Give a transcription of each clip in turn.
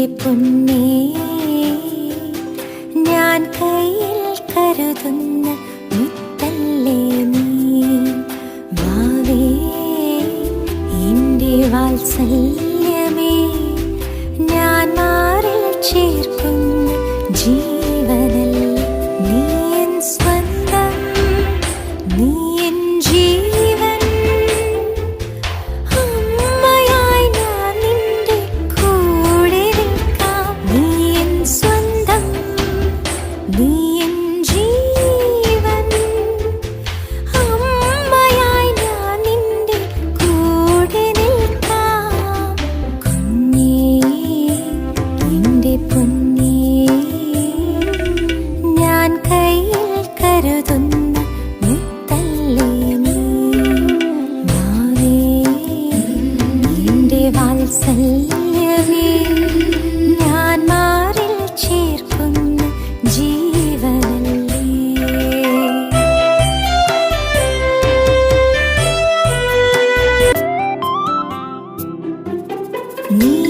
എന്റെ പൊന്നേ ഞാൻ കയ്യിൽ കരുതുന്ന മുത്തല്ലേ നീ? വാവേ എന്റെ വാത്സല്യമേ ഞാൻ മാറിൽ ചേർക്കുന്ന ജീവനല്ലേ നീ സ്വന്തം? നീ നീ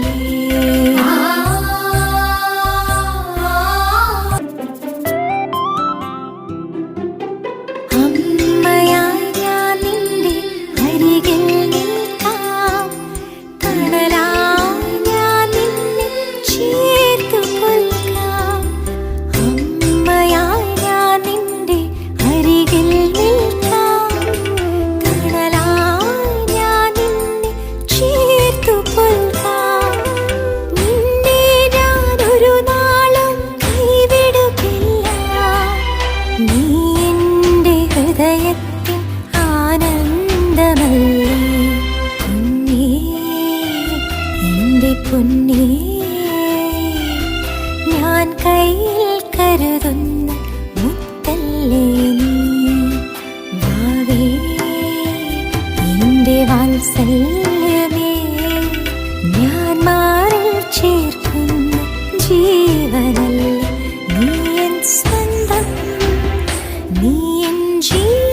പൊന്നേ ഞാൻ കയ്യിൽ കരുതുന്ന മുത്തല്ലേ ഭാവേ എന്റെ വാത്സല്യമേ ഞാൻ മാറിൽ ചേർക്കുന്ന ജീവനല്ലേ? നീ എൻ സ്വന്തം നീ എൻ ജീവൻ